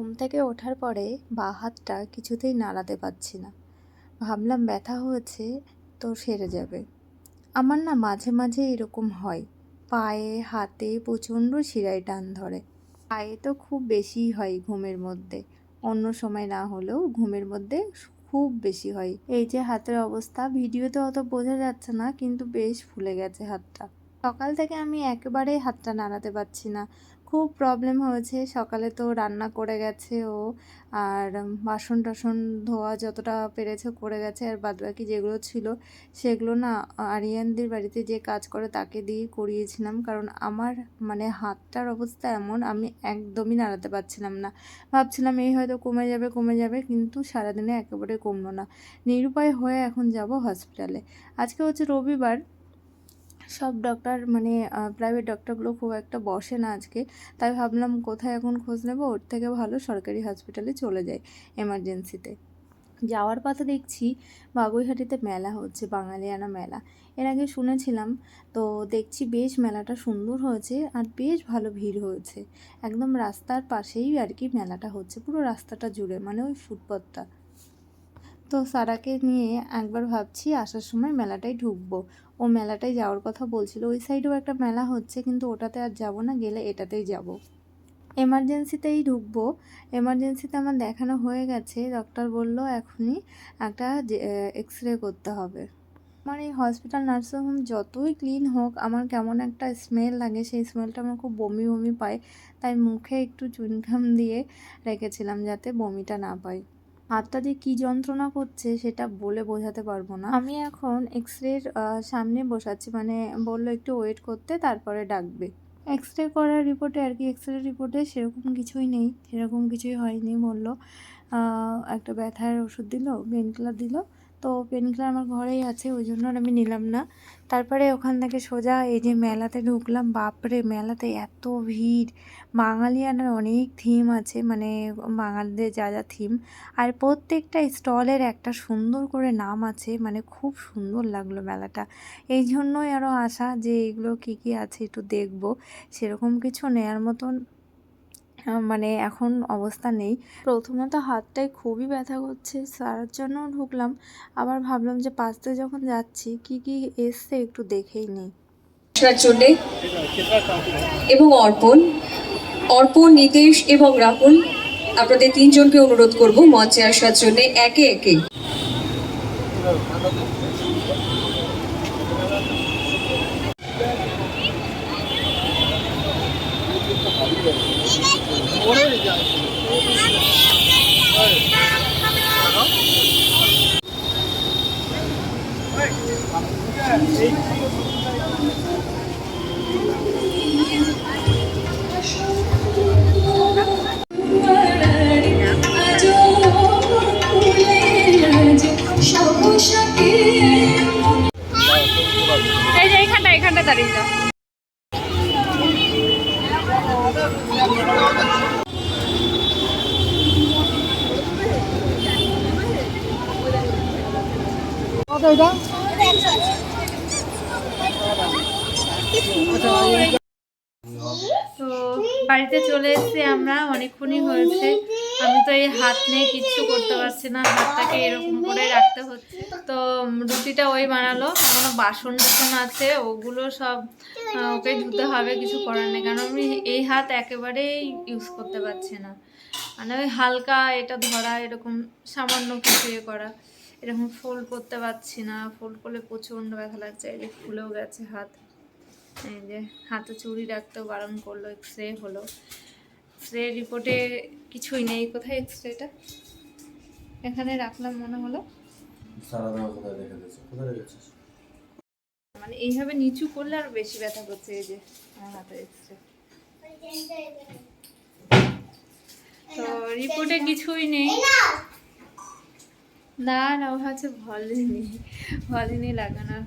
ঘুম থেকে ওঠার পরে বাঁ হাতটা কিছুতেই নাড়াতে পারছি না। ভাবলাম ব্যথা হয়েছে তো সেরে যাবে। আমার না মাঝে মাঝে এরকম হয়। পায়ে, হাতে প্রচণ্ড শিরায় টান ধরে। পায়ে তো খুব বেশিই হয় ঘুমের মধ্যে। অন্য সময় না হলেও ঘুমের মধ্যে খুব বেশি হয়। এই যে হাতের অবস্থা ভিডিওতে অত বোঝা যাচ্ছে না, কিন্তু বেশ ফুলে গেছে হাতটা। সকাল থেকে আমি একেবারেই হাতটা নাড়াতে পারছি না। খুব প্রবলেম হয়েছে। সকালে তো রান্না করে গেছে ও। আর বাসন টাসন ধোয়া যতটা পেরেছে করে গেছে। আর বাদবাকি যেগুলো ছিল, সেগুলো না আরিয়ানদের বাড়িতে যে কাজ করে তাকে দিয়ে করিয়েছিলাম। কারণ আমার মানে হাতটার অবস্থা এমন, আমি একদমই নাড়াতে পারছিলাম না। ভাবছিলাম এই হয়তো কমে যাবে কমে যাবে, কিন্তু সারাদিনে একেবারে কমলো না। নিরুপায় হয়ে এখন যাব হসপিটালে আজকে হচ্ছে রবিবার সব ডক্টর মানে প্রাইভেট ডক্টরগুলো খুব একটা বসে না আজকে। তাই ভাবলাম কোথায় এখন খোঁজ নেব? ওর থেকে ভালো সরকারি হসপিটালে চলে যাই এমার্জেন্সিতে যাওয়ার পথে দেখছি বাগুইহাটিতে মেলা হচ্ছে, বাঙালিয়ানা মেলা। এর আগে শুনেছিলাম, তো দেখছি বেশ মেলাটা সুন্দর হয়েছে আর বেশ ভালো ভিড় হয়েছে। একদম রাস্তার পাশেই আর কি মেলাটা হচ্ছে, পুরো রাস্তাটা জুড়ে মানে ওই ফুটপাথটা তো সারাকে নিয়ে একবার ভাবছি আসার সময় মেলাটাই ঢুকবো। ও মেলাটায় যাওয়ার কথা বলছিল, ওই সাইডেও একটা মেলা হচ্ছে, কিন্তু ওটাতে আর যাব না, গেলে এটাতেই যাব। এমার্জেন্সিতেই ঢুকবো। এমার্জেন্সিতে আমার দেখানো হয়ে গেছে ডক্টর বলল এখনই একটা এক্স রে করতে হবে। আমার এই হসপিটাল নার্সিংহোম যতই ক্লিন হোক, আমার কেমন একটা স্মেল লাগে, সেই স্মেলটা আমার খুব বমি বমি পায়, তাই মুখে একটু চুনখাম দিয়ে রেখেছিলাম যাতে বমিটা না পাই হাতটা দিয়ে কী যন্ত্রণা করছে সেটা বলে বোঝাতে পারব না। আমি এখন এক্স রের সামনে বসাচ্ছি মানে বলল একটু ওয়েট করতে, তারপরে ডাকবে। এক্স রে করার রিপোর্টে আর কি এক্স রে রিপোর্টে সেরকম কিছুই নেই, সেরকম কিছুই হয়নি বলল। একটা ব্যথার ওষুধ দিল পেন কিলার দিল তো পেন কিলার আমার ঘরেই আছে, ওই জন্য আমি নিলাম না। তারপরে ওখান থেকে সোজা এই যে মেলাতে ঢুকলাম, বাপরে মেলাতে এত ভিড়। বাঙালিয়ানার অনেক থিম আছে মানে বাঙালিদের যা যা থিম আর প্রত্যেকটা স্টলের একটা সুন্দর করে নাম আছে মানে খুব সুন্দর লাগল মেলাটা। এই জন্যই আরও আশা যে এগুলো কী কী আছে একটু দেখব। সেরকম কিছু নেয়ার মতন মানে এখন অবস্থা নেই। প্রথমত হাতটায় খুবই ব্যথা করছে, সারার জন্য ঢুকলাম। আবার ভাবলাম যে পাঁচতে যখন যাচ্ছি, কি কি এসছে একটু দেখেই নেই। জন্যে এবং অর্পণ অর্পণ, নিতেশ এবং রাহুল, আপনাদের তিনজনকে অনুরোধ করব মঞ্চে আসার জন্য একে একে। এই যে এইখানটা এইখানটা দাঁড়িয়ে যাও। তো বাড়িতে চলে এসেছি আমরা, অনেকক্ষণই হয়েছে। আমি তো এই হাত নিয়ে কিচ্ছু করতে পারছি না, হাতটাকে এরকম করে রাখতে হচ্ছে। তো রুটিটা ওই বানালো, এখনও বাসন টাসন আছে, ওগুলো সব ওকে ধুতে হবে, কিছু করার নেই। কারণ আমি এই হাত একেবারেই ইউজ করতে পারছি না। মানে ওই হালকা এটা ধরা, এরকম সামান্য কিছু ইয়ে করা। এরকম ফোল্ড করতে পারছি না। ফোল্ড করলে প্রচণ্ড ব্যথা লাগছে এই যে ফুলেও গেছে হাত। এই যে হাতে চুড়ি রাখতেও বারণ করল এক্স রে হলো। এক্স রে রিপোর্টে কিছুই নেই। কোথায় এক্স রেটা এখানে রাখলাম মনে হলো। মানে এইভাবে নিচু করলে আরও বেশি ব্যথা করছে এই যে আমার হাতে এক্স রে তো রিপোর্টে কিছুই নেই। না না ও হচ্ছে ভলিনি ভলিনি লাগানো।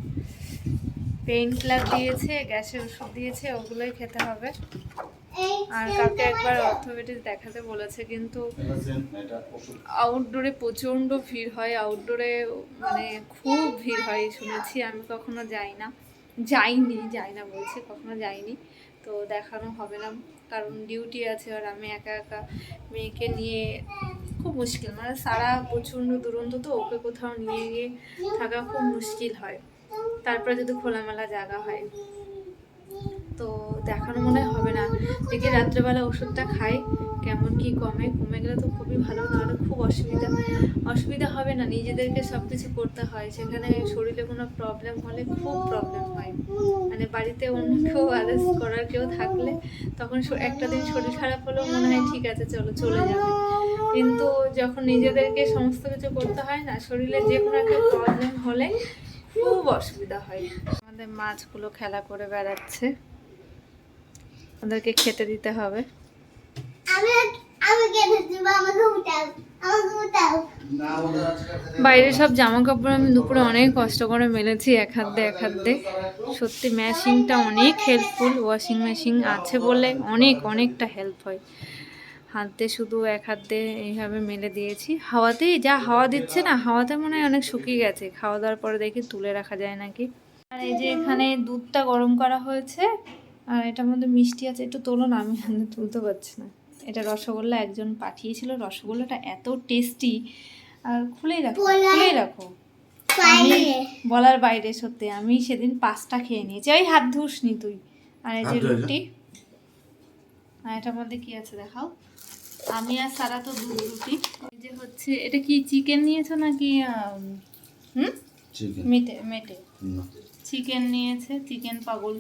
পেইন কিলার দিয়েছে, গ্যাসের ওষুধ দিয়েছে, ওগুলোই খেতে হবে। আর কাউকে একবার অর্থোপেডিক দেখাতে বলেছে, কিন্তু আউটডোরে প্রচণ্ড ভিড় হয় আউটডোরে মানে খুব ভিড় হয়, শুনেছি, আমি কখনো যাই না যাইনি যাই না বলছি, কখনো যাইনি। তো দেখানো হবে না, কারণ ডিউটি আছে, আর আমি একা একা মেয়েকে নিয়ে খুব মুশকিল। মানে সারা প্রচণ্ড দুরন্ত তো ওকে কোথাও নিয়ে গিয়ে থাকা খুব মুশকিল হয়। তারপরে যদি খোলামেলা জায়গা হয়। তো দেখানো মনে হবে না। দেখি রাত্রেবেলা ওষুধটা খাই, কেমন কি কমে। কমে গেলে তো খুবই ভালো, নাহলে খুব অসুবিধা। অসুবিধা হবে না, নিজেদেরকে সব কিছু করতে হয়। সেখানে শরীরে কোনো প্রবলেম হলে খুব প্রবলেম হয়। মানে বাড়িতে অন্য কেউ আদার্স করার কেউ থাকলে তখন একটা দিন শরীর খারাপ হলেও মনে হয়, ঠিক আছে, চলো, চলে যাবে। কিন্তু যখন নিজেদেরকে সমস্ত কিছু করতে হয় না, শরীরে যে কোনো একটা প্রবলেম হলে খুব অসুবিধা হয়। আমাদের মাছগুলো খেলা করে বেড়াচ্ছে। ওদেরকে খেতে দিতে হবে। বাইরে সব জামা কাপড় আমি দুপুরে অনেক কষ্ট করে মেলেছি, এক হাত দিয়ে এক হাত। দিয়ে সত্যি মেশিনটা অনেক হেল্পফুল ওয়াশিং মেশিন আছে বলে অনেক, অনেকটা হেল্প হয়। হাত দিয়ে শুধু এক হাত দিয়ে এইভাবে মেলে দিয়েছি। হাওয়াতেই যা হাওয়া দিচ্ছে না হাওয়াতে মনে হয় অনেক শুকিয়ে গেছে। খাওয়া দাওয়ার পরে দেখি তুলে রাখা যায় নাকি। আর এই যে এখানে দুধটা গরম করা হয়েছে আর এটার মধ্যে মিষ্টি আছে একটু তোলো না আমি তুলতে পারছি না। এটা রসগোল্লা একজন পাঠিয়েছিল রসগোল্লাটা এত টেস্টি। আর খুলেই রাখো খুলেই রাখো। আমি বলার বাইরে সত্যি আমি সেদিন পাঁচটা খেয়ে নিয়েছি। ওই হাত ধুস নি তুই। আর এই যে। রুটি এটার মধ্যে কি আছে দেখাও? আমি আর সারা তো দুধ রুটি। এই যে হচ্ছে এটা কি চিকেন নিয়েছো নাকি হুম? চিকেন। মেটে মেটে। চিকেন নিয়েছে চিকেন পাগল।